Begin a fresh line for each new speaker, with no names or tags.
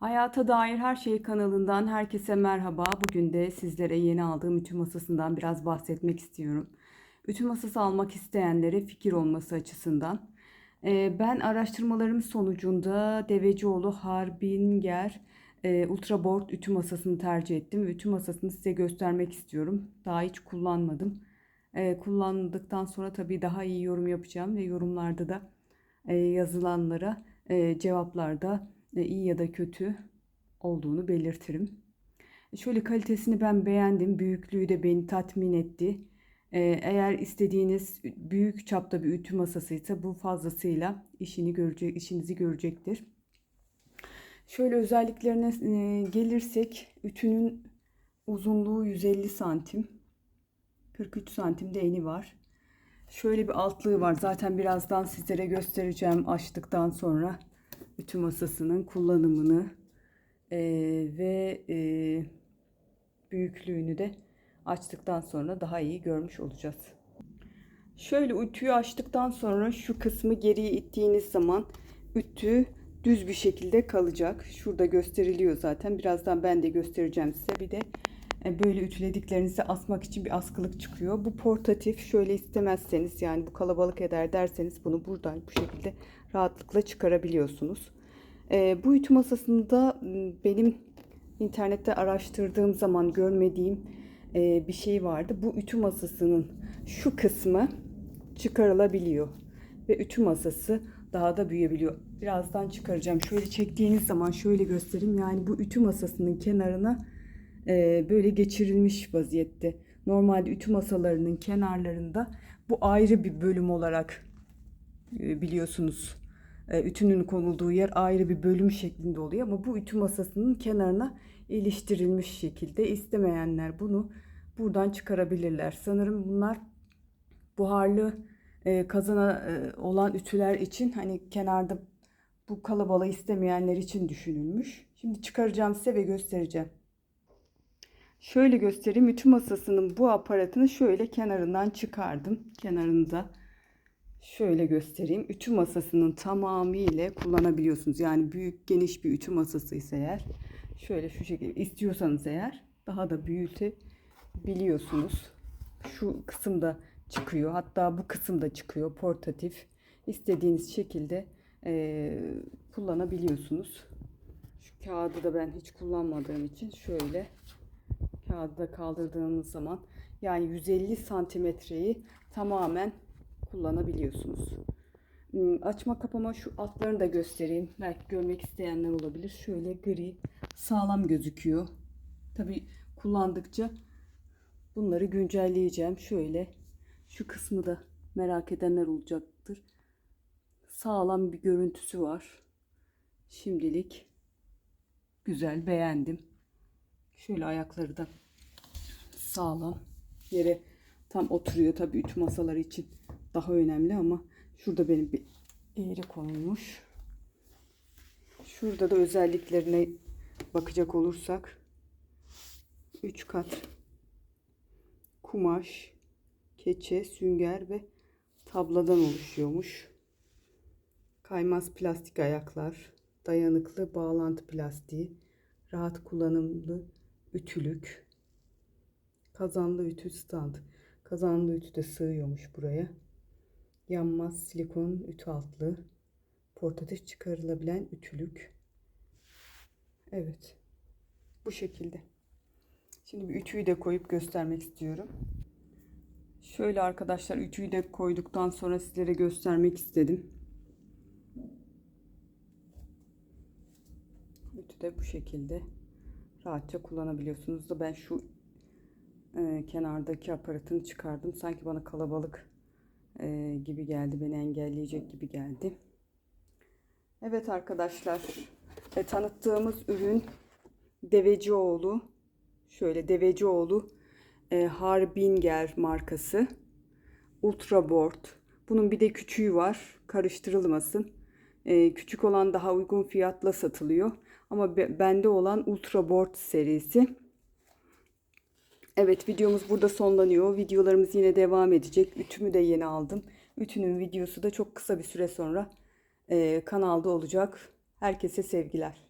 Hayata Dair Her Şey kanalından herkese merhaba. Bugün de sizlere yeni aldığım ütü masasından biraz bahsetmek istiyorum. Ütü masası almak isteyenlere fikir olması açısından. Ee, ben araştırmalarım sonucunda Devecioğlu Harbinger e, Ultraboard ütü masasını tercih ettim. Ütü masasını size göstermek istiyorum. Daha hiç kullanmadım. Ee, kullandıktan sonra tabii daha iyi yorum yapacağım ve yorumlarda da e, yazılanlara e, cevaplarda iyi ya da kötü olduğunu belirtirim. Şöyle kalitesini ben beğendim. Büyüklüğü de beni tatmin etti. E, eğer istediğiniz büyük çapta bir ütü masasıysa bu fazlasıyla işini görecek, işinizi görecektir. Şöyle özelliklerine e, gelirsek ütünün uzunluğu 150 santim. 43 santim de eni var. Şöyle bir altlığı var. Zaten birazdan sizlere göstereceğim açtıktan sonra ütü masasının kullanımını e, ve e, büyüklüğünü de açtıktan sonra daha iyi görmüş olacağız. Şöyle ütüyü açtıktan sonra şu kısmı geriye ittiğiniz zaman ütü düz bir şekilde kalacak. Şurada gösteriliyor zaten. Birazdan ben de göstereceğim size. Bir de böyle ütülediklerinizi asmak için bir askılık çıkıyor. Bu portatif şöyle istemezseniz yani bu kalabalık eder derseniz bunu buradan bu şekilde rahatlıkla çıkarabiliyorsunuz. E, bu ütü masasında benim internette araştırdığım zaman görmediğim e, bir şey vardı. Bu ütü masasının şu kısmı çıkarılabiliyor ve ütü masası daha da büyüyebiliyor. Birazdan çıkaracağım. Şöyle çektiğiniz zaman şöyle göstereyim. Yani bu ütü masasının kenarına e, böyle geçirilmiş vaziyette. Normalde ütü masalarının kenarlarında bu ayrı bir bölüm olarak e, biliyorsunuz. E, ütünün konulduğu yer ayrı bir bölüm şeklinde oluyor ama bu ütü masasının kenarına iliştirilmiş şekilde istemeyenler bunu buradan çıkarabilirler. Sanırım bunlar buharlı e, kazana e, olan ütüler için hani kenarda bu kalabalığı istemeyenler için düşünülmüş. Şimdi çıkaracağım size ve göstereceğim. Şöyle göstereyim. Ütü masasının bu aparatını şöyle kenarından çıkardım. Kenarında şöyle göstereyim. Ütü masasının tamamıyla kullanabiliyorsunuz. Yani büyük geniş bir ütü masası ise eğer şöyle şu şekilde istiyorsanız eğer daha da büyütebiliyorsunuz. Şu kısımda çıkıyor. Hatta bu kısımda çıkıyor. Portatif. İstediğiniz şekilde e, kullanabiliyorsunuz. Şu kağıdı da ben hiç kullanmadığım için şöyle kağıdı kaldırdığınız zaman yani 150 santimetreyi tamamen kullanabiliyorsunuz. Hmm, Açma kapama şu altlarını da göstereyim. Belki görmek isteyenler olabilir. Şöyle gri sağlam gözüküyor. Tabi kullandıkça bunları güncelleyeceğim. Şöyle şu kısmı da merak edenler olacaktır. Sağlam bir görüntüsü var. Şimdilik güzel beğendim. Şöyle ayakları da sağlam. Yere tam oturuyor. Tabii ütü masaları için daha önemli ama şurada benim bir eğri konulmuş. Şurada da özelliklerine bakacak olursak 3 kat kumaş, keçe, sünger ve tabladan oluşuyormuş. Kaymaz plastik ayaklar, dayanıklı bağlantı plastiği, rahat kullanımlı ütülük, kazanlı ütü stand. Kazanlı ütü de sığıyormuş buraya. Yanmaz silikon ütü altlı, portatif çıkarılabilen ütülük. Evet. Bu şekilde. Şimdi bir ütüyü de koyup göstermek istiyorum. Şöyle arkadaşlar ütüyü de koyduktan sonra sizlere göstermek istedim. Ütü de bu şekilde rahatça kullanabiliyorsunuz da ben şu e, kenardaki aparatını çıkardım. Sanki bana kalabalık e, gibi geldi. Beni engelleyecek gibi geldi. Evet arkadaşlar e, tanıttığımız ürün Devecioğlu. Şöyle Devecioğlu e, Harbinger markası. Ultraboard. Bunun bir de küçüğü var. Karıştırılmasın. E, küçük olan daha uygun fiyatla satılıyor. Ama be, bende olan Ultraboard serisi. Evet videomuz burada sonlanıyor. Videolarımız yine devam edecek. Ütümü de yeni aldım. Ütünün videosu da çok kısa bir süre sonra e, kanalda olacak. Herkese sevgiler.